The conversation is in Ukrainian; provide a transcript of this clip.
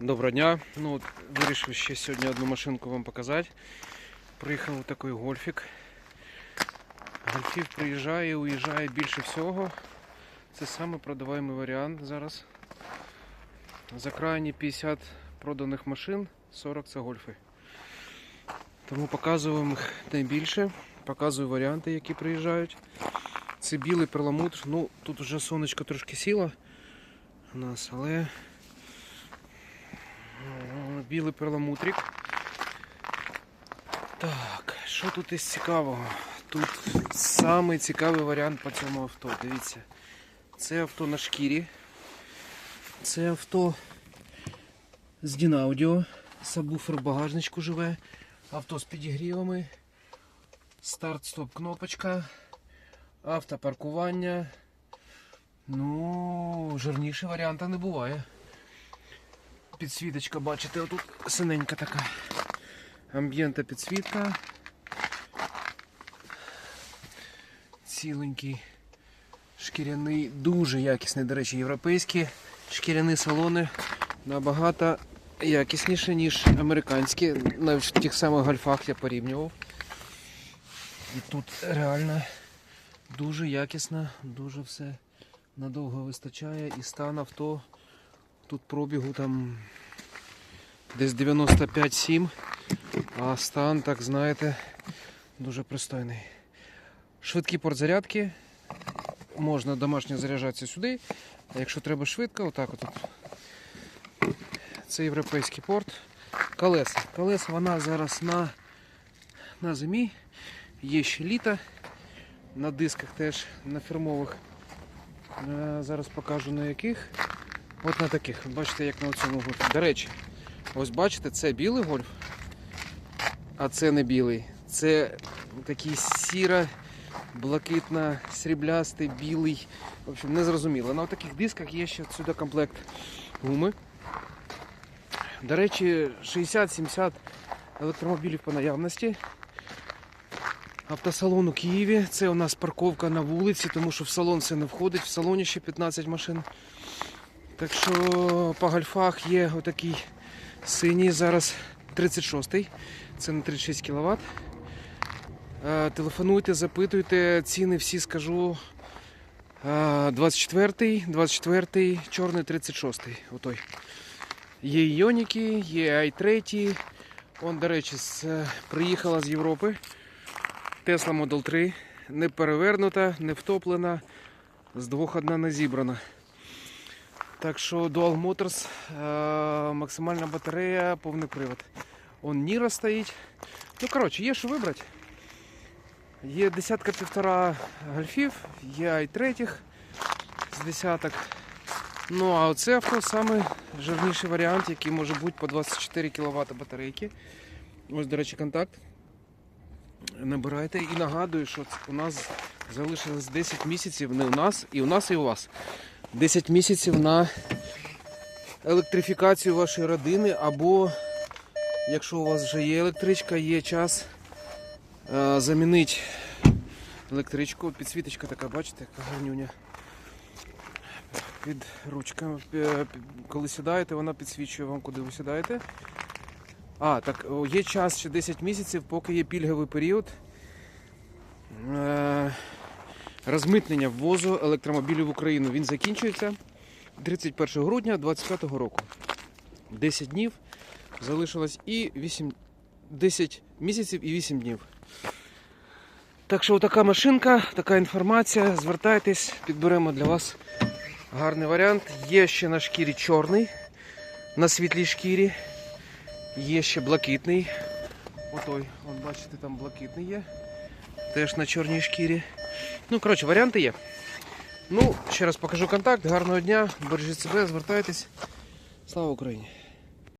Доброго дня. Ну, вирішив ще сьогодні одну машинку вам показати. Приїхав такий гольфік. Гольфів приїжджає і уїжджає більше всього. Це саме продаваємий варіант зараз. За крайні 50 проданих машин, 40 це гольфи. Тому показуємо їх найбільше. Показую варіанти, які приїжджають. Це білий перламутр. Ну, тут вже сонечко трошки сіло у нас, але білий перламутрик. Так, що тут із цікавого? Тут самий цікавий варіант по цьому авто. Дивіться. Це авто на шкірі. Це авто з Дінаудіо. Сабвуфер в багажничку живе. Авто з підігрівами. Старт-стоп кнопочка. Автопаркування. Ну, жирніше варіанта не буває. Підсвіточка, бачите, отут синенька така. Амбієнта підсвітка. Ціленький шкіряний, дуже якісний, до речі, європейські шкіряні салони набагато якісніші, ніж американські. Навіть в тих самих гольфах я порівнював. І тут реально дуже якісно, дуже все надовго вистачає і стан авто. Тут пробігу там десь 95-7, а стан, так знаєте, дуже пристойний. Швидкий порт зарядки. Можна домашньо заряджатися сюди, а якщо треба швидко, отак от. Це європейський порт. Колеса. Колеса вона зараз на, на зимі. Є ще літо. На дисках теж на фірмових. Е, Зараз покажу на яких. От на таких. Бачите, як на цьому гольфі. До речі, ось бачите, це білий гольф, а це не білий. Це такий сіро, блакитно, сріблястий, білий. В общем, не зрозуміло. На таких дисках є ще сюди комплект гуми. До речі, 60-70 електромобілів по наявності. Автосалон у Києві. Це у нас парковка на вулиці, тому що в салон все не входить. В салоні ще 15 машин. Так що по гольфах є отакий синій зараз 36-й. Це на 36 кВт. Телефонуйте, запитуйте, ціни всі скажу. Е, 24-й, 24-й, чорний 36-й. Отой. Є Іоніки, є i3. Он, до речі, з, е, приїхала з Європи. Tesla Model 3. Не перевернута, не втоплена. З двох одна не зібрана. Так що Dual Motors, е, максимальна батарея, повний привод. Он Ніра стоїть. Ну, коротше, є що вибрати. Є десятка півтора гольфів, є i3 з десяток. Ну, а оце авто саме жирніший варіант, який може бути по 24 кВт батарейки. Ось, до речі, контакт. Набирайте і нагадую, що у нас залишилось 10 місяців, не у нас, і у нас, і у вас. 10 місяців на електрифікацію вашої родини, або якщо у вас вже є електричка, є час е, замінити електричку. Підсвіточка така, бачите, яка гарнюня. Під ручками. Коли сідаєте, вона підсвічує вам, куди ви сідаєте. А, так, є час ще 10 місяців, поки є пільговий період. Розмитнення ввозу електромобілів в Україну. Він закінчується 31 грудня 2025 року. 10 днів залишилось і 8, 10 місяців і 8 днів. Так що така машинка, така інформація. Звертайтесь, підберемо для вас гарний варіант. Є ще на шкірі чорний, на світлій шкірі. Є ще блакитний. Отой, вон, бачите, там блакитний є. Теж на чорній шкірі. Ну, коротше, варіанти є. Ну, ще раз покажу контакт. Гарного дня, бережіть себе, звертайтесь. Слава Україні!